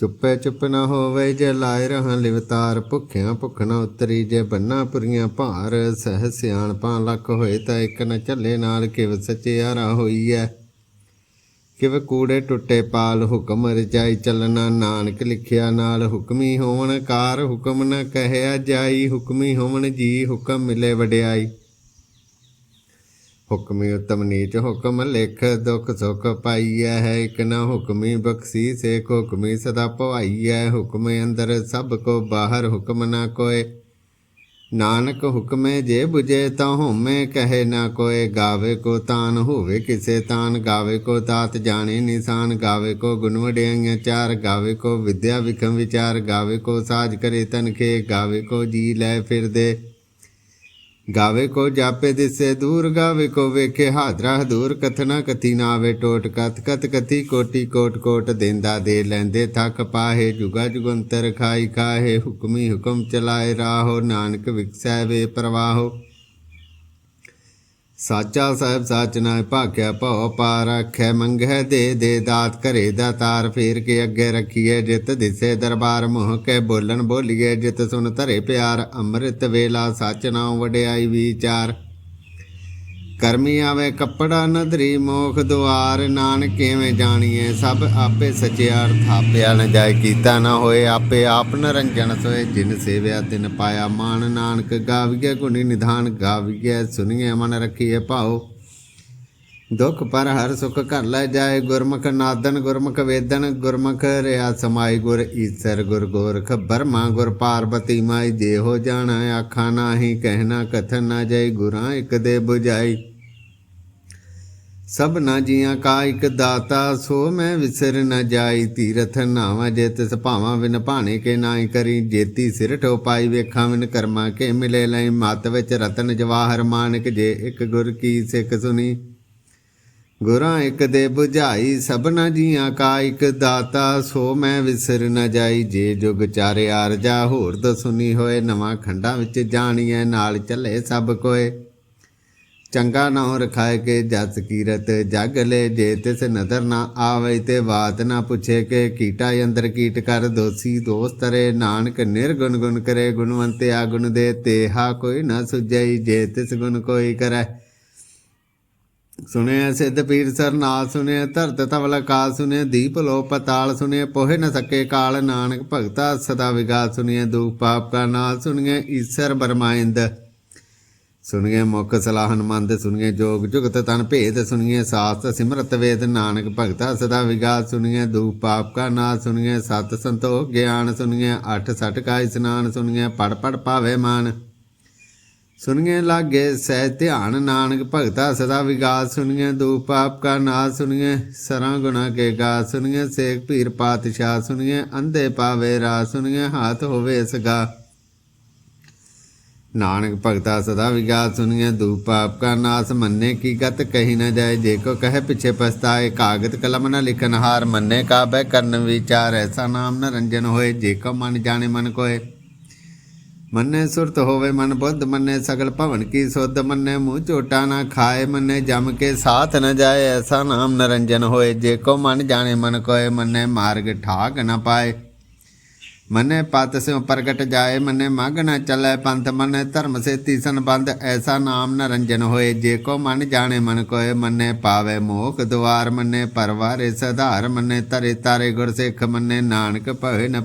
ਚੁੱਪੇ ਚੁੱਪ ਨਾ ਹੋਵੇ ਜੇ ਲਾਇ ਰਹਾਂ ਲਿਵਤਾਰ ਭੁੱਖਿਆਂ ਭੁੱਖ ਨਾ ਉਤਰੀ ਜੇ ਬੰਨਾ ਪੁਰੀਆਂ ਭਾਰ, ਸਹਿ ਸਿਆਣਪਾਂ ਲੱਖ ਹੋਏ ਤਾਂ ਇੱਕ ਨਾ ਝੱਲੇ ਨਾਲ ਕਿਵ ਸਚਿਆਰਾ ਹੋਈ ਐ ਕਿਵ ਕੂੜੇ ਟੁੱਟੇ ਪਾਲ ਹੁਕਮ ਰਜਾਈ ਚੱਲਣਾ, ਨਾਨਕ ਲਿਖਿਆ ਨਾਲ ਹੁਕਮੀ ਹੋਵਣ, ਕਾਰ ਹੁਕਮ ਨਾ ਕਹਿਆ ਜਾਈ, ਹੁਕਮੀ ਹੋਵਣ ਜੀ ਹੁਕਮ ਮਿਲੇ ਵਡਿਆਈ। ਹੁਕਮੀ ਉਤਮ ਨੀਚ ਹੁਕਮ ਲਿਖ ਦੁਖ ਸੁਖ ਪਾਈਐ, ਹੈ ਇਕ ਨ ਹੁਕਮੀ ਬਖਸ਼ੀ ਸੇ ਹੁਕਮੀ ਸਦਾ ਭਵਾਈਐ, ਹੁਕਮ ਅੰਦਰ ਸਭ ਕੋ ਬਾਹਰ ਹੁਕਮ ਨਾ ਕੋਏ। ਨਾਨਕ ਹੁਕਮੇ ਜੇ 부ਜੇ ਤਾਂ ਹੋਮੇ, ਕਹੇ ਨਾ ਕੋਏ, ਗਾਵੇ ਕੋ ਤਾਨ ਹੋਵੇ ਕਿਸੇ ਤਾਨ, ਗਾਵੇ ਕੋ ਤਾਤ ਜਾਣੇ ਨਿਸ਼ਾਨ, ਗਾਵੇ ਕੋ ਗੁਣ ਵਡਿਆਈਆਂ ਚਾਰ, ਗਾਵੇ ਕੋ ਵਿਦਿਆ ਵਿਖਮ ਵਿਚਾਰ, ਗਾਵੇ ਕੋ ਸਾਜ ਕਰੇ ਤਨਖੇ, ਗਾਵੇ ਕੋ ਜੀ ਲੈ ਫਿਰਦੇ। ਗਾਵੇ ਕੋ ਜਾਪੇ ਦਿਸੇ ਦੂਰ, ਗਾਵੇ ਕੋ ਵੇਖੇ ਹਾਦਰਾ ਹਦੂਰ। ਕਥਨਾ ਕਥੀ ਨਾ ਆਵੇ ਟੋਟ, ਕਥ ਕਥ ਕਥੀ ਕੋਟੀ ਕੋਟ ਕੋਟ ਦੇਂਦਾ ਦੇ ਲੈਂਦੇ ਥੱਕ ਪਾਹੇ, ਜੁਗਾ ਜੁਗੰਤਰ ਖਾਈ ਖਾਹੇ, ਹੁਕਮੀ ਹੁਕਮ ਚਲਾਏ ਰਾਹੋ। ਨਾਨਕ ਵਿਕਸੈ ਵੇ ਪ੍ਰਵਾਹੋ। ਸਾਚਾ ਸਾਹਿਬ ਸਾਚ ਨਾ ਭਾਖਿਆ ਭਉ ਪਾਰ ਰੱਖੈ ਮੰਗੈ ਦੇ ਦੇ ਦਾਤ ਘਰੇ ਦਾ ਤਾਰ ਫੇਰ ਕੇ ਅੱਗੇ ਰੱਖੀਏ ਜਿਤ ਦਿਸੇ ਦਰਬਾਰ ਮੋਹ ਕੇ ਬੋਲਣ ਬੋਲੀਏ ਜਿਤ ਸੁਨ ਧਰੇ ਪਿਆਰ, ਅੰਮ੍ਰਿਤ ਵੇਲਾ ਸਚ ਨਾਉ ਵਡਿਆਈ ਵਿਚਾਰ। ਕਰਮੀ ਆਵੇ ਕੱਪੜਾ ਨਦਰੀ, ਮੋਖ ਦੁਆਰ, ਨਾਨਕ ਕਿਵੇਂ ਜਾਣੀਏ ਸਭ ਆਪੇ ਸਚਿਆਰ ਥਾਪਿਆ ਨ ਜਾਏ, ਕੀਤਾ ਨਾ ਹੋਏ ਆਪੇ ਆਪ ਨਰੰਜਨ ਸੋਏ, ਜਿਨ ਸੇਵਿਆ ਤਿਨ ਪਾਇਆ ਮਾਨ ਨਾਨਕ ਗਾਵੀਏ ਗੁਣੀ ਨਿਧਾਨ ਗਾਵੀਏ ਸੁਣੀਏ ਮਨ ਰੱਖੀਏ ਭਾਉ। ਦੁਖ ਪਰ ਹਰ ਸੁਖ ਘਰ ਲੈ ਜਾਏ, ਗੁਰਮੁਖ ਨਾਦਨ, ਗੁਰਮੁਖ ਵੇਦਨ, ਗੁਰਮੁਖ ਰਿਆ ਸਮਾਈ, ਗੁਰ ਈਸਰ, ਗੁਰ ਗੋਰਖ ਬਰਮਾ, ਗੁਰ ਪਾਰਬਤੀ ਮਾਈ ਜੇ ਹੋ ਜਾਣਾ, ਆਖਾਂ ਨਾਹੀ ਕਹਿਣਾ ਕਥਨ ਨਾ ਜਾਈ, ਗੁਰਾਂ ਇਕ ਦੇ 부ਝਾਈ ਸਭ ਨਾ ਜੀਆਂ ਕਾ ਇਕ ਦਾਤਾ, ਸੋ ਮੈਂ ਵਿਸਰ ਨਾ ਜਾਈ। ਤੀਰਥ ਨਾਵਾ ਜੇ ਤਿਸ ਭਾਵਾਂ ਵਿਨ ਭਾਣੇ ਕੇ ਨਾਈ ਕਰੀ। ਜੇਤੀ ਸਿਰ ਠੋ ਪਾਈ ਵੇਖਾਂ ਵਿਨ ਕਰਮਾ ਕੇ ਮਿਲੇ ਲਈ। ਮਤ ਵਿੱਚ ਰਤਨ ਜਵਾਹਰ ਮਾਨਕ, ਜੇ ਇਕ ਗੁਰ ਕੀ ਸਿੱਖ ਸੁਣੀ ਗੁਰਾਂ ਇੱਕ ਦੇ 부ਝਾਈ ਸਭਨਾ ਜੀਆਂ ਕਾ ਇੱਕ ਦਾਤਾ, ਸੋ ਮੈਂ ਵਿਸਰ ਨਾ ਜਾਈ, ਜੇ ਜੁਗ ਚਾਰੇ ਆਰਜਾ ਹੋਰ ਦ ਹੋਏ, ਨਵਾਂ ਖੰਡਾਂ ਵਿੱਚ ਜਾਣੀਐ, ਨਾਲ ਚੱਲੇ ਸਭ ਕੋਏ। ਚੰਗਾ ਨਾਉ ਰਖਾਏ ਕੇ ਜਸ ਕੀਰਤ, ਜਗ ਲੈ ਜੇ ਤਿਸ ਨਦਰ ਨਾ ਆਵੇ, ਤੇ ਬਾਤ ਨਾ ਪੁੱਛੇ ਕੇ ਕੀਟਾ ਅੰਦਰ ਕੀਟ ਕਰ ਦੋਸੀ, ਦੋਸਤ ਰੇ ਨਾਨਕ, ਨਿਰਗੁਣ ਗੁਣ ਕਰੇ ਗੁਣਵੰਤਿਆ ਗੁਣ ਦੇ, ਤੇਹਾ ਕੋਈ ਨਾ ਸੁਝਈ, ਜੇ ਤਿਸ ਗੁਣ ਕੋਈ ਕਰੈ। ਸੁਣਿਆ ਸਿੱਧ ਪੀਰ ਸਰ ਨਾ ਸੁਣਿਆ, ਧਰਤ ਤਵਲ ਕਾ ਸੁਣਿਆ, ਦੀਪ ਲੋ ਪਤਾਲ ਸੁਣਿਆ, ਪੋਹੇ ਨ ਸਕੇ ਕਾਲ ਨਾਨਕ ਭਗਤਾ, ਸਦਾ ਵਿਗਾਸ ਸੁਣਿਆ, ਦੁਖ ਪਾਪ ਕਾ ਨਾਲ ਸੁਣਿਆ, ਈਸ਼ਰ ਬਰਮਾਇੰਦ। ਸੁਣੀਏ ਮੁਖ ਸਲਾਹਨ ਮੰਦ ਸੁਣੀਏ ਜੋਗ ਜੁਗਤ ਤਨ ਭੇਦ ਸੁਣੀਏ ਸਾਸਤ ਸਿਮਰਤ ਵੇਦ, ਨਾਨਕ ਭਗਤਾ, ਸਦਾ ਵਿਗਾਸ ਸੁਣੀਏ ਦੂਪ ਪਾਪ ਕਾ ਨਾਸ ਸੁਣੀਏ ਸਤ ਸੰਤੋਖ ਗਿਆਨ ਸੁਣੀਏ ਅਠ ਸਟ ਕਾ ਇਸਨਾਨ ਸੁਣੀਏ ਪੜ ਪੜ ਪਾਵੇ ਮਾਨ। ਸੁਣੀਏ ਲਾਗੇ ਸਹਿ ਧਿਆਨ ਨਾਨਕ ਭਗਤਾ ਸਦਾ ਵਿਗਾਸ, ਸੁਣੀਏ ਦੂ ਪਾਪ ਕਾ ਨਾਸ, ਸੁਣੀਏ ਸਰਾਂ ਗੁਣਾ ਕੇ ਗਾ ਸੁਣੀਏ ਸੇਖ ਪੀਰ ਪਾਤਸ਼ਾਹ, ਸੁਣੀਏ ਅੰਧੇ ਪਾਵੇ ਰਾ ਸੁਣੀਏ ਹਾਥ ਹੋਵੇ ਸਗਾ। ਨਾਨਕ ਭਗਤਾ ਸਦਾ ਵਿਗਾਸ ਸੁਨੀਏ ਦੂ ਪਾਪ ਕਾ ਨਾਸ, ਮੰਨੇ ਕੀ ਗਤ ਕਹੀ ਨਾ ਜਾਏ, ਜੇ ਕੋ ਕਹੇ ਪਿਛੇ ਪਛਤਾਏ, ਕਾਗਤ ਕਲਮ ਨਾ ਲਿਖਨ ਹਾਰ, ਮੰਨੇ ਕਾਬੈ ਕਰਨ ਵਿਚਾਰ ਐਸਾ ਨਾਮ ਨ ਰੰਜਨ ਹੋਏ, ਜੇ ਕੋ ਮਨ ਜਾਣੇ ਮਨ ਕੋਏ। ਮੰਨੇ ਸੁਰਤ ਹੋਵੇ ਮਨ ਬੁੱਧ, ਮੰਨੇ ਸਗਲ ਭਵਨ ਕੀ ਸੁਧ, ਮੰਨੇ ਮੂੰਹ ਝੋਟਾ ਨਾ ਖਾਏ, ਮੰਨੇ ਜਮ ਕੇ ਸਾਥ ਨ ਜਾਏ, ਐਸਾ ਨਾਮ ਨਰੰਜਨ ਹੋਏ। ਜੇ ਕੋ ਮਨ ਜਾਣੇ, ਮਨ ਕੋਏ, ਮੰਨੇ ਮਾਰਗ ਠਾਕ ਨ ਪਾਏ। ਮੰਨੇ ਪਤ ਸਿਉ ਪ੍ਰਗਟ ਜਾਏ, ਮੰਨੇ ਮਗ ਨ ਚੱਲੇ ਪੰਥ, ਮੰਨੇ ਧਰਮ ਸੇ ਤੀਸਨ ਐਸਾ ਨਾਮ ਨ ਹੋਏ। ਜੇ ਕੋ ਮਨ ਜਾਣੇ, ਮਨ ਕੋਏ, ਮੰਨੇ ਪਾਵੇ ਮੋਖ ਦੁਆਰ, ਮੰਨੇ ਪਰਵਾਰੇ ਸਧਾਰ, ਮੰਨੇ ਤਰੇ ਤਾਰੇ ਗੁਰਸਿੱਖ ਮੰਨੇ ਨਾਨਕ ਭਵੇ ਨ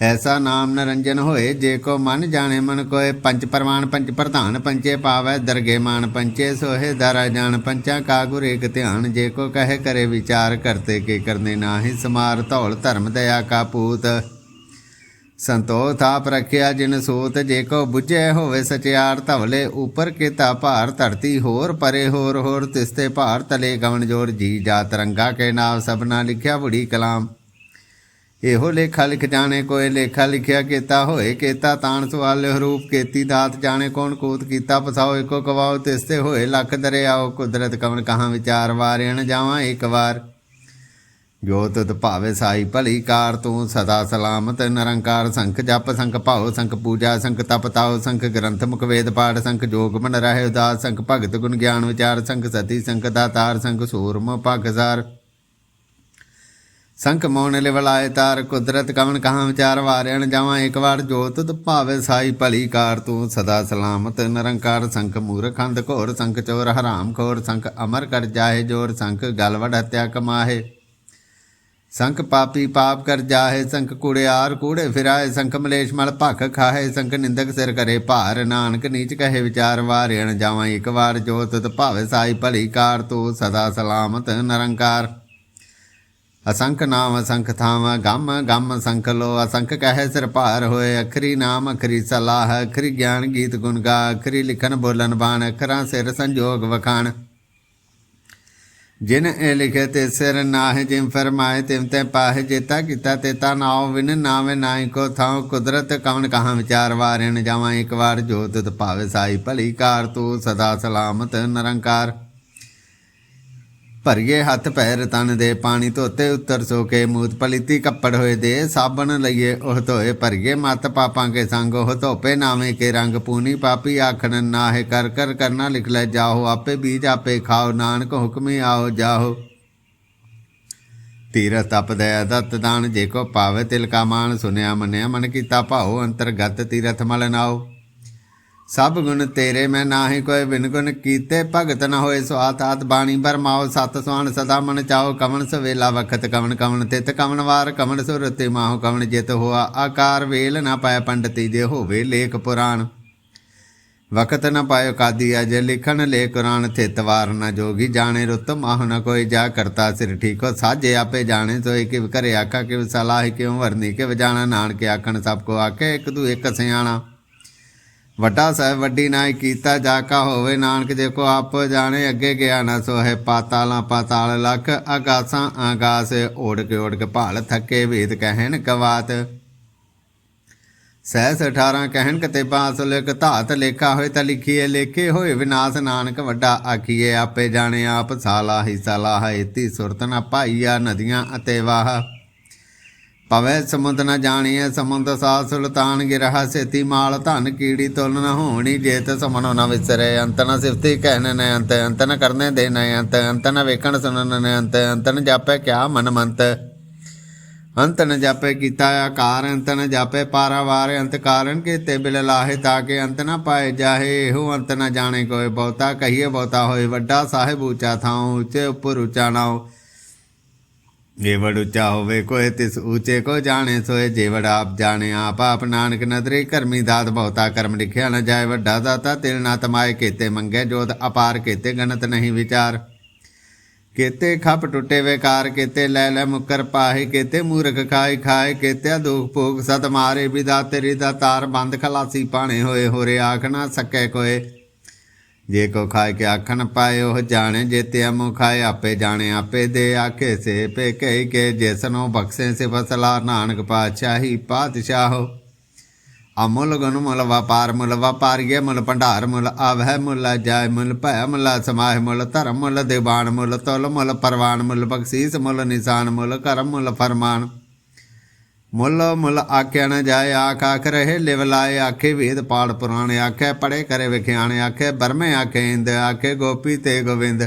ਐਸਾ ਨਾਮ ਨਰੰਜਨ ਹੋਏ, ਜੇ ਕੋ ਮਨ ਜਾਣੇ ਮਨ ਕੋਏ ਪੰਚ ਪਰਮਾਨ ਪੰਚ ਪ੍ਰਧਾਨ ਪੰਚੇ ਪਾਵੈ, ਦਰਗੇ ਮਾਨ ਪੰਚੇ ਸੋਹੇ, ਦਾਰਾ ਜਾਣ ਪੰਚਾ ਕਾ ਗੁਰ ਏਕ ਧਿਆਨ, ਜੇ ਕੋ ਕਹੇ ਕਰੇ ਵਿਚਾਰ, ਕਰਤੇ ਕੇ ਕਰਨੇ ਨਾਹੀ, ਸਮਾਰ ਧੌਲ ਧਰਮ ਦਇਆ ਕਾ ਪੂਤ। ਸੰਤੋਖ ਥਾਪ ਰਖਿਆ ਜਿਨ ਸੋਤ, ਜੇ ਕੋ 부ਝੇ ਹੋਵੇ ਸਚਿਆਰ ਧਵਲੇ, ਉਪਰ ਕੀਤਾ ਭਾਰ ਧਰਤੀ ਹੋਰ, ਪਰੇ ਹੋਰ ਹੋਰ ਤਿਸਤੇ ਭਾਰ ਤਲੇ ਗਵਨ ਜੋਰ ਜੀ ਜਾਤ ਰੰਗਾ ਕੇ ਨਾਮ, ਸਭਨਾ ਲਿਖਿਆ ਬੁੜੀ ਕਲਾਮ। ਇਹੋ ਲੇਖਾ ਲਿਖ ਜਾਣੇ ਕੋਏ ਲੇਖਾ ਲਿਖਿਆ ਕੀਤਾ ਹੋਏ ਕੀਤਾ, ਤਾਣ ਸਵਾਲੇ ਹਰੂਪ ਕੀਤੀ, ਦਾਤ ਜਾਣੇ, ਕੌਣ ਕੂਤ ਕੀਤਾ ਪਸਾਓ ਇੱਕੋ ਕਵਾਓ, ਤਿਸਤੇ ਹੋਏ, ਲੱਖ ਦਰਿਆਓ, ਕੁਦਰਤ ਕਵਨ ਕਹਾਂ ਵਿਚਾਰ ਵਾਰਿਣ ਜਾਵਾਂ ਇੱਕ ਵਾਰ। ਜੋ ਤੁਤ ਭਾਵੇ ਸਾਈ ਭਲੀ ਕਾਰ, ਤੂੰ ਸਦਾ ਸਲਾਮਤ, ਨਿਰੰਕਾਰ ਸੰਖ ਜਪ, ਸੰਖ ਭਾਉ, ਸੰਖ ਪੂਜਾ, ਸੰਖ ਤਪ ਤਾਉ, ਸੰਖ ਗ੍ਰੰਥ ਮੁਖ ਵੇਦ ਪਾਠ, ਸੰਖ ਜੋਗ ਮਨ ਰਹੇ ਉਦਾਸ, ਸੰਖ ਭਗਤ ਗੁਣ ਗਿਆਨ ਵਿਚਾਰ, ਸੰਖ ਸਤੀ, ਸੰਖ ਦਾਤਾਰ, ਸੰਖ ਸੂਰਮ ਭਗਸਾਰ। ਸੰਖ ਮੋਨ ਲਿਵਲਾਏ ਤਾਰ ਕੁਦਰਤ ਕਵਨ ਕਹਾਂ ਵਿਚਾਰ ਵਾਰਿਆਣ ਜਾਵਾਂ ਇੱਕ ਵਾਰ ਜੋਤ ਤੁਧ ਭਾਵੇ ਸਾਈ ਭਲੀ ਕਾਰ ਤੂੰ ਸਦਾ ਸਲਾਮਤ ਨਿਰੰਕਾਰ ਸੰਖ ਮੂਰਖੰਦ ਘੋਰ ਸੰਖ ਚੋਰ ਹਰਾਮ ਖੋਰ ਸੰਖ ਅਮਰ ਕਰ ਜਾਏ ਜੋਰ ਸੰਖ ਗਲਵੜ ਹਤਿਆ ਕਮਾਹੇ। ਸੰਖ ਪਾਪੀ ਪਾਪ ਕਰ ਜਾਹੇ ਸੰਖ ਕੁੜਿਆਰ ਕੂੜੇ ਫਿਰਾਏ ਸੰਖ ਮਲੇਸ਼ ਮਲ ਭਖ ਖਾਹੇ ਸੰਖ ਨਿੰਦਕ ਸਿਰ ਕਰੇ ਭਾਰ ਨਾਨਕ ਨੀਚ ਕਹੇ ਵਿਚਾਰ ਵਾਰਿਆਣ ਜਾਵਾਂ ਇੱਕ ਵਾਰ ਜੋਤ ਤੁਧ ਭਾਵੇ ਸਾਈ ਭਲੀ ਕਾਰ ਤੂੰ ਸਦਾ ਸਲਾਮਤ ਨਿਰੰਕਾਰ ਅਸੰਖ ਨਾਮ, ਅਸੰਖ ਥਾਮ, ਗਮ ਗਮ ਸੰਖ ਲੋ, ਅਸੰਖ ਕਹੇ ਸਿਰ ਭਾਰ ਹੋਏ, ਅਖਰੀ ਨਾਮ, ਅਖਰੀ ਸਲਾਹ, ਅਖਰੀ ਗਿਆਨ ਗੀਤ ਗੁਣ ਗਾ, ਅਖਰੀ ਲਿਖਨ ਬੋਲਨ ਬਾਣ, ਅਖਰਾਂ ਸਿਰ ਸੰਜੋਗ ਵਖਾਣ। ਜਿਨ ਇਹ ਲਿਖੇ ਤੇ ਸਿਰ ਨਾਹ, ਜਿਮ ਫਰਮਾਏ, ਤਿਮ ਤੇ ਪਾਹ, ਜੇਤਾ ਕੀਤਾ ਤੇਤਾ ਨਾਉ, ਵਿਨ ਨਾਵੇਂ ਨਾਹੀ ਕੋ ਥਾਉ, ਕੁਦਰਤ ਕਵਨ ਕਹਾਂ ਵਿਚਾਰ ਵਾਰਿਣ, ਜਾਵਾਂ ਇੱਕ ਵਾਰ ਜੋ ਤੁਧ ਭਾਵੇ ਸਾਈ, ਭਲੀ ਕਾਰ ਤੂੰ ਸਦਾ ਸਲਾਮਤ, ਨਿਰੰਕਾਰ। ਭਰੀਏ ਹੱਥ ਪੈਰ ਤਨ ਦੇ ਪਾਣੀ ਧੋਤੇ ਉੱਤਰ ਸੋ ਕੇ ਮੂਤ ਪਲੀਤੀ ਕੱਪੜ ਹੋਏ ਦੇ ਸਾਬਣ ਲਈਏ ਉਹ ਧੋਏ ਭਰੀਏ ਮਤ ਪਾਪਾਂ ਕੇ ਸੰਗ ਉਹ ਧੋਪੇ ਨਾਵੇਂ ਕੇ ਰੰਗ ਪੂਨੀ ਪਾਪੀ ਆਖਣ ਨਾਹੇ ਕਰ ਕਰ ਕਰਨਾ ਲਿਖ ਲੈ ਜਾਓ ਆਪੇ ਬੀਜ ਆਪੇ ਖਾਓ, ਨਾਨਕ ਹੁਕਮੇ ਆਓ ਜਾਓ ਤੀਰ ਤਪ ਦਇਆ ਦਤ ਦਾਨ ਜੇ ਕੋ ਪਾਵੇ ਤਿਲ ਕਾ ਮਾਨ ਸੁਨਿਆ ਮੰਨਿਆ ਮਨ ਕੀਤਾ ਭਾਉ, ਅੰਤਰਗਤ ਤੀਰਥ ਮਲ ਨਾਓ ਸਭ ਗੁਣ ਤੇਰੇ, ਮੈਂ ਨਾਹੀ ਕੋਈ ਬਿਨ ਗੁਣ ਕੀਤੇ। ਭਗਤ ਨ ਹੋਏ ਸਵਾਤ ਆਤ ਬਾਣੀ ਬਰਮਾਓ। ਸਤ ਸੁਆਨ ਸਦਾ ਮਨ ਚਾਓ, ਕਵਣ ਸਵੇਲਾ ਵਖਤ ਕਵਣ ਕਵਣ ਤਿਤ ਕਵਣ ਵਾਰ, ਕਵਣ ਸੁਰਤੇ ਮਾਹੋ ਕਵਣ ਜਿਤ ਹੋਆ। ਆਕਾਰ ਵੇਲ ਨਾ ਪਾਇ ਪੰਡਤੀ ਜੇ ਹੋਵੇ ਲੇਖ ਪੁਰਾਣ। ਵਕਤ ਨ ਪਾਇਓ ਕਾਦੀ ਅਜ ਲਿਖਣ ਲੈ ਕੁਰਾਨ ਥਿਤ ਵਾਰ ਨ ਜੋਗੀ ਜਾਣੇ ਰੁੱਤ ਮਾਹੁ ਨ ਕੋਈ। ਜਾ ਕਰਤਾ ਸਿਰ ਠੀਕੋ, ਸਾਜੇ ਆਪੇ ਜਾਣੇ ਸੋਏ ਕਿ ਘਰੇ ਆਖਾ ਕਿਵ ਸਲਾਹ ਕਿਉ ਵਰਨੀ, ਕਿਵ ਜਾਣਾ ਨਾਨਕ ਆਖਣ ਸਭ ਕੋ ਆਖੇ, ਇੱਕ ਦੂ ਇੱਕ ਸਿਆਣਾ। ਵੱਡਾ ਸਾਹਿਬ ਵੱਡੀ ਨਾਇ ਕੀਤਾ, ਜਾ ਕਾ ਹੋਵੇ ਨਾਨਕ, ਜੇ ਕੋ ਆਪ ਜਾਣੇ, ਅੱਗੇ ਗਿਆ ਨਾ ਸੋਹੇ ਪਾਤਾਲਾਂ, ਪਾਤਾਲ ਲਖ ਆਗਾਸਾਂ ਆਗਾਸ ਓੜ ਕੇ ਓੜ ਕੇ ਭਾਲ ਥੱਕੇ ਵੇਦ ਕਹਿਣ ਕਵਾਤ। ਸਹਿਸ 18 ਕਹਿਣ ਕਤੇ ਪਾਸ, ਲਿਖ ਧਾਤ ਲੇਖਾ ਹੋਏ ਤਾਂ ਲਿਖੀਏ, ਲੇਖੇ ਹੋਏ ਵਿਨਾਸ਼ ਨਾਨਕ, ਵੱਡਾ ਆਖੀਏ, ਆਪੇ ਜਾਣੇ ਆਪ ਸਾਲਾ ਹੀ ਸਲਾਹ ਇਤੀ ਸੁਰਤ ਨਾ ਪਾਈਆ ਨਦੀਆਂ ਅਤੇ ਵਾਹ। ਪਵੈ ਸਮੁੰਦ ਨ ਜਾਣੀਐ, ਸਮੁੰਦ ਸਾ ਸੁਲਤਾਨ ਗਿਰਹਾ, ਸੇਤੀ ਮਾਲ ਧਨ ਕੀੜੀ ਤੁਲ ਨ ਹੋਣੀ ਜੇਤ ਸਮਨੋ ਨ ਵਿਸਰੇ, ਅੰਤ ਨ ਸਿਫਤੀ ਕਹਿਨ ਨ ਅੰਤ ਅੰਤ ਨ ਕਰਨੇ ਦੇ ਨ ਅੰਤ ਅੰਤ ਨ ਵੇਖਣ ਸੁਣਨ ਨ ਅੰਤ ਅੰਤ ਨ ਜਾਪੈ ਕਿਆ ਮਨ ਮੰਤ। ਅੰਤ ਨ ਜਾਪੈ ਕੀਤਾ ਆਕਾਰ, ਅੰਤ ਨ ਜਾਪੈ ਪਾਰਾਵਾਰ, ਅੰਤ ਕਾਰਨ ਕੀਤੇ ਬਿਲ ਲਾਹੇ ਤਾ ਕੇ ਅੰਤ ਨ ਪਾਏ ਜਾਹੇ, ਇਹੋ ਅੰਤ ਨ ਜਾਣੇ ਕੋਈ ਬਹੁਤਾ ਕਹੀਏ ਬਹੁਤਾ ਹੋਏ, ਵੱਡਾ ਸਾਹਿਬ ਉੱਚਾ ਥਾਉ, ਉੱਚੇ ਉੱਪਰ ਉੱਚਾ ਨਾਉ। ਜੇਵੜ ਉੱਚਾ ਹੋਵੇ ਕੋਏ ਤਿਸ ਉੱਚੇ ਕੋ ਜਾਣੇ ਸੋਏ ਜੇਵੜ ਆਪ ਜਾਣੇ, ਆਪ ਆਪ ਨਾਨਕ ਨਦਰੇ। ਕਰਮੀ ਦਾਤ ਬਹੁਤਾ ਕਰਮ ਲਿਖਿਆ ਨਾ ਜਾਏ। ਵੱਡਾ ਦਾਤਾ ਤਿਲ ਨਾ ਤਮਾਏ। ਕੀਤੇ ਮੰਗੇ ਜੋਤ ਅਪਾਰ, ਕੀਤੇ ਗਣਤ ਨਹੀਂ ਵਿਚਾਰ। ਕੀਤੇ ਖਪ ਟੁੱਟੇ ਵੇਕਾਰ, ਕੀਤੇ ਲੈ ਲੈ ਮੁਕਰ ਪਾਹੇ। ਕੀਤੇ ਮੂਰਖ ਖਾਏ ਖਾਏ ਕੀਤੇ ਦੁਖ ਭੋਗ ਸਤ ਮਾਰੇ। ਵਿਦਾ ਤੇਰੀ ਦਾ ਤਾਰ ਬੰਦ ਖਲਾਸੀ ਪਾਣੇ ਹੋਏ। ਹੋਰੇ ਆਖ ਨਾ ਸਕੇ ਕੋਏ। ਜੇ ਕੋ ਖਾਏ ਕੇ ਆਖਣ ਪਾਏ ਉਹ ਜਾਣੇ ਜੇਤੇ ਅਮੁ ਖਾਏ ਆਪੇ ਜਾਣੇ, ਆਪੇ ਦੇ ਆਖੇ ਸੇ ਪੇ ਕਹਿ ਕੇ ਜਿਸਨੋ ਬਖਸ਼ੇ ਸੇ ਫਸਲਾ ਨਾਨਕ ਪਾਤਸ਼ਾਹੀ ਪਾਤਸ਼ਾਹੋ। ਅਮੁੱਲ ਗੁਣ ਮੁੱਲ ਵਪਾਰ, ਮੁੱਲ ਵਪਾਰੀਏ, ਮੁੱਲ ਭੰਡਾਰ, ਮੁੱਲ ਆਵਹਿ, ਮੁੱਲ ਜਾਇ, ਮੁੱਲ ਭੈ, ਮੁੱਲ ਸਮਾਹਿ, ਮੁੱਲ ਧਰਮ, ਮੁੱਲ ਦੇਵਾਨ, ਮੁੱਲ ਤੁਲ, ਮੁੱਲ ਪਰਵਾਨ, ਮੁੱਲ ਬਖਸ਼ੀਸ, ਮੁੱਲ ਨਿਸ਼ਾਨ, ਮੁੱਲ ਕਰਮ, ਮੁੱਲ ਫਰਮਾਨ। ਮੁੱਲ ਮੁੱਲ ਆਖਿਆ ਨ ਜਾਏ, ਆਖ ਆਖ ਰਹੇ ਲਿਵ ਲਾਏ, ਆਖੇ ਵੇਦ ਪਾੜ ਪੁਰਾਣੇ, ਆਖੇ ਪੜੇ ਕਰੇ ਵਿਖਿਆਣੇ, ਆਖੇ ਬਰਮੇ ਆਖੇ ਇੰਦ, ਆਖੇ ਗੋਪੀ ਤੇ ਗੋਵਿੰਦ।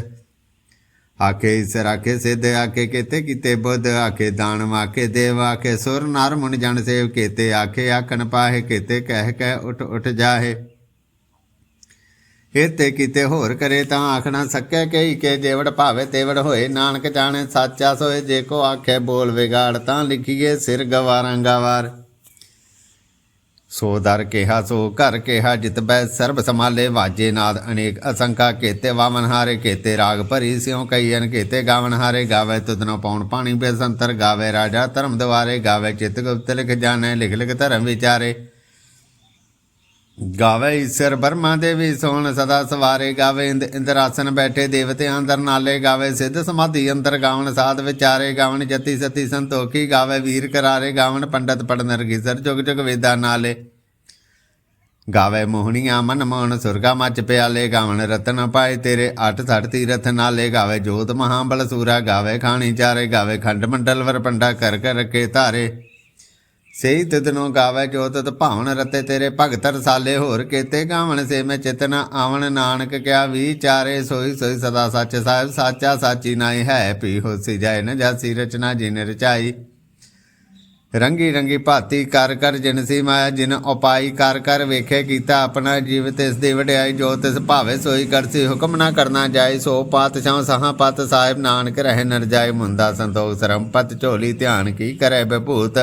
ਆਖੇ ਇਸ ਆਖੇ ਸਿੱਧ, ਆਖੇ ਕੀਤੇ ਕੀਤੇ ਬੁੱਧ, ਆਖੇ ਦਾਨਵ ਆਖੇ ਦੇਵ, ਆਖੇ ਸੁਰ, ਨਰ ਮੁਨ ਜਨ ਸੇਵ ਕੀਤੇ, ਆਖੇ ਆਖਣ ਪਾਹੇ ਕੀਤੇ ਕਹਿ ਕਹਿ ਉਠ ਉਠ ਜਾਹੇ। ਇਤੇ ਕੀਤੇ ਹੋਰ ਕਰੇ ਤਾਂ ਆਖਣਾ ਸਕਿਆ ਕਹੀ ਕੇ ਜੇਵੜ ਭਾਵੇ ਤੇਵੜ ਹੋਏ। ਨਾਨਕ ਜਾਣੇ ਸਾਚਾ ਸੋਏ, ਜੇ ਕੋ ਆਖੇ ਬੋਲ ਵਿਗਾੜ ਤਾਂ ਲਿਖੀਏ ਸਿਰ ਗਵਾਰਾਂ ਗਵਾਰ। ਸੋ ਦਰ ਕਿਹਾ, ਸੋ ਘਰ ਕਿਹਾ, ਜਿਤ ਬੈ ਸਰਬ ਸਮਾਲੇ ਵਾਜੇ ਨਾਦ ਅਨੇਕ ਅਸੰਖਾ ਕੇਤੇ ਵਾਮਨ ਹਾਰੇ ਕੀਤੇ, ਰਾਗ ਭਰੀ ਸਿਉ ਕਈਨ ਕੇਤੇ। ਗਾਵਨ ਹਾਰੇ ਗਾਵੇ ਤੁਧਨੋ ਪੌਣ ਪਾਣੀ ਬੇਸੰਤਰ ਗਾਵੇ। ਰਾਜਾ ਧਰਮ ਦਵਾਰੇ ਗਾਵੇ, ਚਿਤ ਗੁਪਤ ਲਿਖ ਜਾਣੇ, ਲਿਖ ਲਿਖ ਧਰਮ ਵਿਚਾਰੇ। ਗਾਵੇ ਈਸ਼ਰ ਬਰਮਾ ਦੇਵੀ ਸੋਣ, ਸਦਾ ਸਵਾਰੇ ਗਾਵੇ ਇੰਦ, ਇੰਦਰਾਸਨ ਬੈਠੇ ਦੇਵਤੇ ਅੰਦਰ ਨਾਲੇ ਗਾਵੇ, ਸਿੱਧ ਸਮਾਧੀ ਅੰਦਰ ਗਾਵਣ, ਸਾਧ ਵਿਚਾਰੇ ਗਾਵਣ, ਜਤੀ ਸਤੀ ਸੰਤੋਖੀ ਗਾਵੇ, ਵੀਰ ਕਰਾਰੇ ਗਾਵਣ, ਪੰਡਤ ਪੜਨ ਰਗੀਸਰ ਜੁਗ ਜੁਗ ਵੇਦਾ ਨਾਲੇ। ਗਾਵੇ ਮੋਹਣੀਆਂ ਮਨ ਮੋਹਨ ਸੁਰਗਾ ਮੱਚ ਪਿਆਲੇ ਗਾਵਣ, ਰਤਨ ਪਾਏ ਤੇਰੇ, ਅੱਠ ਸੱਠ ਤੀਰਥ ਨਾਲੇ ਗਾਵੇ, ਜੋਤ ਮਹਾਬਲ ਸੂਰਾ ਗਾਵੇ, ਖਾਣੀ ਚਾਰੇ ਗਾਵੇ, ਖੰਡ ਮੰਡਲ ਵਰ ਪੰਡਾ ਕਰ ਕਰ ਕੇ ਧਾਰੇ। ਸਹੀ ਤਿਦਨੋਂ ਗਾਵੇ ਜੋ ਤਤ ਭਾਵਨ ਰਤੇ ਤੇਰੇ ਭਗਤ ਰਸਾਲੇ ਹੋਰ ਕੇਤੇ ਗਾਵਣ ਸੇ ਮੈਂ ਚਿਤਨ ਆਵਣ ਨਾਨਕ ਕਿਆ ਵਿਚਾਰੇ ਸੋਈ ਸੋਈ ਸਦਾ ਸੱਚ ਸਾਹਿਬ ਸਾਚਾ ਸਾਚੀ ਨਾਈ ਹੈ ਪੀ ਹੋਸੀ ਜਾਏ ਨ ਜਾਸੀ ਰਚਨਾ ਜਿਨ ਰਚਾਈ। ਰੰਗੀ ਰੰਗੀ ਭਾਤੀ ਕਰ ਕਰ ਜਿਨਸੀ ਮਾਇਆ ਜਿਨ ਉਪਾਈ ਕਰ ਕਰ ਵੇਖੇ ਕੀਤਾ ਆਪਣਾ ਜੀਵ ਤਿਸ ਦੀ ਵਡਿਆਈ ਜੋ ਤਿਸ ਭਾਵੇ ਸੋਈ ਕਰਸੀ ਹੁਕਮ ਨਾ ਕਰਨਾ ਜਾਏ ਸੋ ਪਾਤਸ਼ਾਹ ਸਹਾ ਪਤ ਸਾਹਿਬ ਨਾਨਕ ਰਹਿ ਨਰ ਜਾਏ ਮੁੰਦਾ ਸੰਤੋਖ ਸਰਮ ਪਤ ਝੋਲੀ ਧਿਆਨ ਕੀ ਕਰੇ ਬਭੂਤ।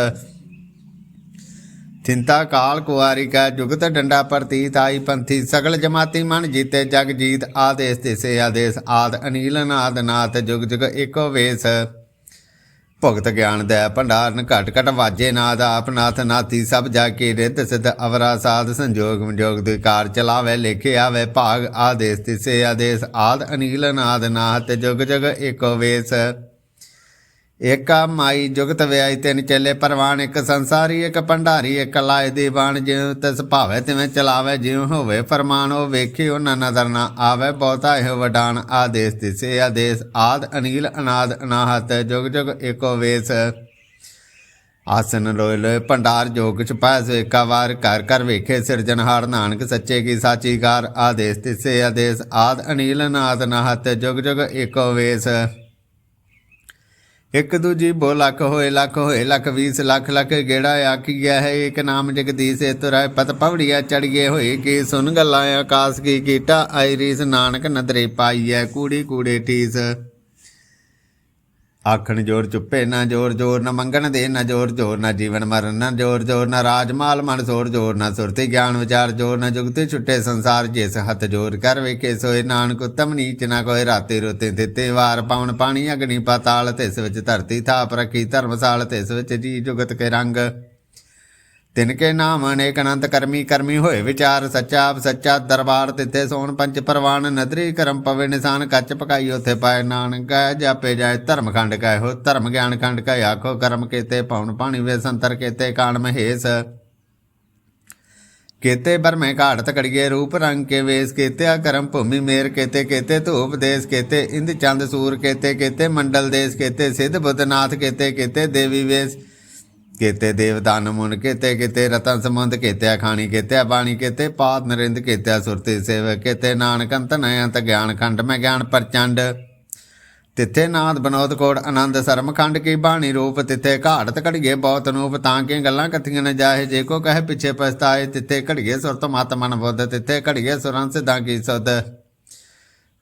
ਚਿੰਤਾ ਕਾਲ ਕੁਆਰੀ ਕਾ ਜੁਗਤ ਡੰਡਾ ਪ੍ਰਤੀਤ ਆਈ ਪੰਥੀ, ਸਗਲ ਜਮਾਤੀ ਮਨ ਜੀਤੇ ਜਗ ਜੀਤ, ਆਦੇਸ ਤਿਸੇ ਆਦੇਸ, ਆਦ ਅਨੀਲ ਨਾਦ ਨਾਥ, ਜੁਗ ਜੁਗ ਏਕੋ ਵੇਸ। ਭਗਤ ਗਿਆਨ ਦੇ ਭੰਡਾਰਨ ਘਟ ਘਟ ਵਾਜੇ ਨਾਦ, ਆਪ ਨਾਥ ਨਾਥੀ ਸਭ ਜਾ ਕੇ ਰਿੱਧ ਸਿਧ ਅਵਰਾ ਸਾਧ ਸੰਜੋਗ ਵਿਜੋਗ ਦੇ ਕਾਰ ਚਲਾਵੇ, ਲੇਖੇ ਆਵੇ ਭਾਗ, ਆਦੇਸ ਤਿਸੇ ਆਦੇਸ, ਆਦ ਅਨੀਲ ਨਾਦ ਨਾਥ, ਜੁਗ ਜੁਗ ਏਕੋ ਵੇਸ। ਏਕਾ ਮਾਈ ਜੁਗਤ ਵਿਆਈ ਤਿੰਨ ਚੱਲੇ ਪਰਵਾਨ, ਇੱਕ ਸੰਸਾਰੀ, ਇੱਕ ਭੰਡਾਰੀ, ਇੱਕ ਲਾਏ ਦੀਵਾਨ, ਜਿਉ ਤਿਸ ਭਾਵੇ ਤਿਵੇਂ ਚਲਾਵੇ, ਜਿਉ ਹੋਵੇ ਫਰਮਾਨ, ਉਹ ਵੇਖੀ ਉਹਨਾਂ ਨਜ਼ਰ ਨਾ ਆਵੇ, ਬਹੁਤਾ ਇਹ ਵਡਾਨ, ਆਦੇਸ ਤਿਸੇ ਆਦੇਸ, ਆਦ ਅਨੀਲ, ਅਨਾਦ ਅਨਾਹਤ, ਜੁਗ ਜੁਗ ਏਕੋ ਵੇਸ। ਆਸਨ ਲੋਏ ਲੋਏ ਭੰਡਾਰ ਜੋ ਕੁਛ ਪਾਇ ਸੋ ਏਕਾ ਵਾਰ ਕਰ ਕਰ ਵੇਖੇ ਸਿਰਜਨਹਾਰ ਨਾਨਕ, ਸੱਚੇ ਕੀ ਸਾਚੀ ਕਾਰ ਆਦੇਸ ਤਿਸੇ ਆਦੇਸ, ਆਦ ਅਨੀਲ, ਅਨਾਦ ਅਨਾਹਤ, ਜੁਗ ਜੁਗ ਏਕੋ ਵੇਸ। ਇੱਕ ਦੂਜੀ ਬੋ ਲੱਖ ਹੋਏ ਲੱਖ ਹੋਏ, ਲੱਖ 20 ਲੱਖ ਲੱਖ ਗੇੜਾ ਆਕੀ ਗਿਆ ਹੈ। ਇੱਕ ਨਾਮ ਜਗਦੀਸ਼ ਏ ਤੁਰਾਏ ਪਤ ਪਵੜੀਆ ਚੜ ਹੋਏ ਕੀ ਸੁਨ ਗੱਲਾਂ ਆਕਾਸ ਕੀ ਕੀਟਾ ਆਈ ਨਾਨਕ ਨਦਰੇ ਪਾਈਐ, ਕੂੜੀ ਕੂੜੇ ਠੀਸ। ਆਖਣ ਜੋਰ ਚੁੱਪੇ, ਨਾ ਜੋਰ ਜੋਰ ਨਾ ਮੰਗਣ ਦੇ, ਨਾ ਜੋਰ ਜੋਰ ਨਾ ਜੀਵਨ ਮਰਨ, ਨਾ ਜੋਰ ਜੋਰ ਨਾ ਰਾਜ ਮਾਲ ਮਨ ਸੋਰ, ਜੋਰ ਨਾ ਸੁਰਤੀ ਗਿਆਨ ਵਿਚਾਰ, ਜੋਰ ਨਾ ਜੁਗਤੇ ਛੁੱਟੇ ਸੰਸਾਰ, ਜਿਸ ਹੱਥ ਜੋਰ ਕਰ ਵੇਖੇ, ਸੋਏ ਨਾਨਕ ਉਤਮ ਨੀਚ ਨਾ ਕੋਈ ਰਾਤੇ ਰੋਤੇ ਦਿੱਤੇ ਵਾਰ ਪਾਉਣ ਪਾਣੀ, ਅਗਨੀ ਪਾਤਾਲ, ਤਿਸ ਵਿੱਚ ਧਰਤੀ ਥਾਪ ਰੱਖੀ, ਧਰਮਸਾਲ ਤਿਸ ਵਿੱਚ ਜੀ ਜੁਗਤ ਕੇ ਰੰਗ। ਤਿਨ ਕੇ ਨਾਮ, ਅਨੇਕ ਅਨੰਤ ਕਰਮੀ ਕਰਮੀ ਹੋਏ, ਵਿਚਾਰ ਸੱਚਾ ਸੱਚਾ, ਦਰਬਾਰ ਤਿੱਥੇ ਸੋਣ ਪੰਜ ਪਰਵਾਨ, ਨਦਰੀ ਕਰਮ ਪਵੇ ਨਿਸ਼ਾਨ, ਕੱਚ ਪਕਾਈ ਉਥੇ ਪਾਏ ਨਾਨਕ ਜਾਪੇ ਜਾਏ ਧਰਮ ਖੰਡ ਕਾ ਹੋ ਧਰਮ ਗਿਆਨ ਖੰਡ ਕਾ ਆਖੋ, ਕਰਮ ਕੀਤੇ ਪਉਣ ਪਾਣੀ ਵੇ ਸੰਤਰ, ਕੀਤੇ ਕਾਣ ਮਹੇਸ। ਕੇਤੇ ਬਰਮੇ ਘਾਟ ਤਕੜੀਏ ਰੂਪ ਰੰਗ ਕੇ ਵੇਸ ਕੇਤੇ ਆ ਕਰਮ ਭੂਮੀ ਮੇਰ, ਕੀਤੇ ਕੀਤੇ ਧੂਪ ਦੇਸ, ਕੇਤੇ ਇੰਦ ਚੰਦ ਸੂਰ, ਕੇਤੇ ਕੇਤੇ ਮੰਡਲ ਦੇਸ, ਕੀਤੇ ਸਿੱਧ ਬੁੱਧਨਾਥ ਕੀਤੇ ਕੀਤੇ ਦੇਵੀ ਵੇਸ। ਕੇਤੇ ਦੇਵਦਾਨ ਮੁਨ ਕੇਤੇ, ਕਿਤੇ ਰਤਨ ਸਮੰਦ ਕੇਤੇ ਖਾਣੀ ਕੇਤੇ, ਬਾਣੀ ਕੇਤੇ ਪਾਤ ਨਰਿੰਦ ਕੇਤੇ, ਸੁਰਤੇ ਸੇਵ ਕੇਤੇ, ਨਾਨਕ ਅੰਤਨ ਅੰਤ ਗਿਆਨ ਖੰਡ, ਮੈਂ ਗਿਆਨ ਪ੍ਰਚੰਡ। ਤਿੱਥੇ ਨਾਦ ਬਨੋਦ ਕੋੜ ਆਨੰਦ ਸਰਮ ਖੰਡ ਕੀ ਬਾਣੀ ਰੂਪ, ਤਿੱਥੇ ਘਾੜਤ ਘੜੀਏ ਬਹੁਤ ਨੂਪ, ਤਾਂ ਕਿ ਗੱਲਾਂ ਕਥੀਆਂ ਨ ਜਾਹੇ, ਜੇ ਕੋ ਕਹੇ ਪਿੱਛੇ ਪਛਤਾਏ, ਤਿੱਥੇ ਘੜੀਏ ਸੁਰਤ ਮਤ ਮਨ ਬੁੱਧ, ਤਿੱਥੇ ਘੜੀਏ ਸੁਰਾਂ ਸਿਧਾਂ ਕੀ ਸੁਧ।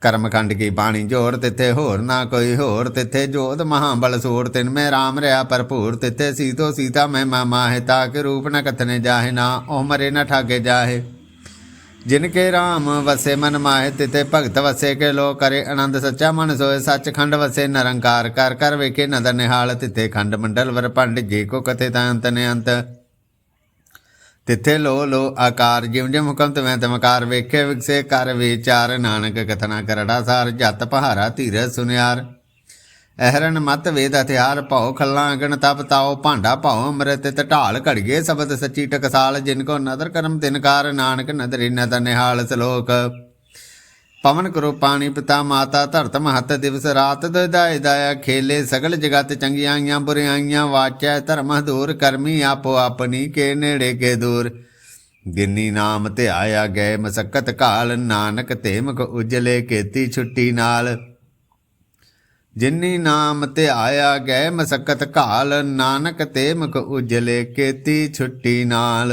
ਕਰਮ ਖੰਡ ਕੀ ਬਾਣੀ ਜੋੜ ਤਿੱਥੇ ਹੋਰ ਨਾ ਕੋਈ ਹੋਰ ਤਿੱਥੇ ਜੋਤ ਮਹਾਬਲ ਸੂਰ ਤਿਨ ਮੈਂ ਰਾਮ ਰਿਆ ਭਰਪੂਰ ਤਿੱਥੇ ਸੀਤੋ ਸੀਤਾ ਮੈਂ ਮਾਮਾ ਹੈ ਤਾਂ ਕਿ ਰੂਪ ਨ ਕਥਨੇ ਜਾਹੇ ਨਾ ਉਹ ਮਰੇ ਨ ਠਾਗੇ ਜਾਹੇ। ਜਿਨ ਕੇ ਰਾਮ ਵਸੇ ਮਨ ਮਾਹਿ ਤਿਤੇ ਭਗਤ ਵਸੇ ਕੇ ਲੋ ਕਰੇ ਆਨੰਦ ਸੱਚਾ ਮਨ ਸੋਏ ਸੱਚਖੰਡ ਵਸੇ ਨਿਰੰਕਾਰ ਕਰ ਕਰ ਵੇਖੇ ਨਦਰ ਨਿਹਾਲ ਤਿਤੇ ਖੰਡ ਮੰਡਲ ਵਰ ਪੰਡ ਜੇ ਕੋ ਕਥੇ ਤਾਂ ਅੰਤ ਨੇ ਅੰਤ ਤਿੱਥੇ ਲੋ ਲੋ ਆਕਾਰ ਜਿਉ ਜਿਉ ਹੁਕਮ ਤਵੇਂ ਤਮਕਾਰ ਵੇਖੇ ਵਿਕਸੇ ਕਰ ਵਿਚਾਰ। ਨਾਨਕ ਕਥਨਾ ਕਰੜਾ ਸਾਰ ਜਤ ਪਹਾਰਾ ਧੀਰ ਸੁਨਿਆਰ। ਅਹਰਨ ਮਤ ਵੇਦ ਹਥਿਆਰ ਭਉ ਖੱਲਾਂ ਅਗਣ ਤਪ ਤਾਉ ਭਾਂਡਾ ਭਉ ਅੰਮ੍ਰਿਤ ਤੇ ਢਾਲ ਘੜੀਏ ਸ਼ਬਦ ਸੱਚੀ ਟਕਸਾਲ ਜਿਨ ਕੋ ਨਦਰ ਕਰਮ ਤਿਨਕਾਰ ਨਾਨਕ ਨਦਰੀ ਨਦਰ ਨਿਹਾਲ ਸਲੋਕ। ਪਵਨ ਕਰੋ ਪਾਣੀ ਪਿਤਾ ਮਾਤਾ ਧਰਤ ਮਹਤ ਦਿਵਸ ਰਾਤ ਦਇ ਦਾਇਆ ਖੇਲੇ ਸਗਲ ਜਗਤ ਚੰਗਿਆਈਆਂ ਬੁਰਿਆਈਆਂ ਵਾਚੈ ਧਰਮ ਦੂਰ ਕਰਮੀ ਆਪੋ ਆਪਣੀ ਕੇ ਨੇੜੇ ਕੇ ਦੂਰ। ਗਿੰਨੀ ਨਾਮ ਤੇ ਆਇਆ ਗਏ ਮਸਕਤ ਕਾਲ ਨਾਨਕ ਤੇਮਕ ਉਜਲੇ ਕੀਤੀ ਛੁੱਟੀ ਨਾਲ। ਜਿੰਨੀ ਨਾਮ ਤੇ ਆਇਆ ਗਏ ਮਸਕਤ ਕਾਲ ਨਾਨਕ ਤੇ ਮੁਖ ਉਜਲੇ ਕੀਤੀ ਛੁੱਟੀ ਨਾਲ।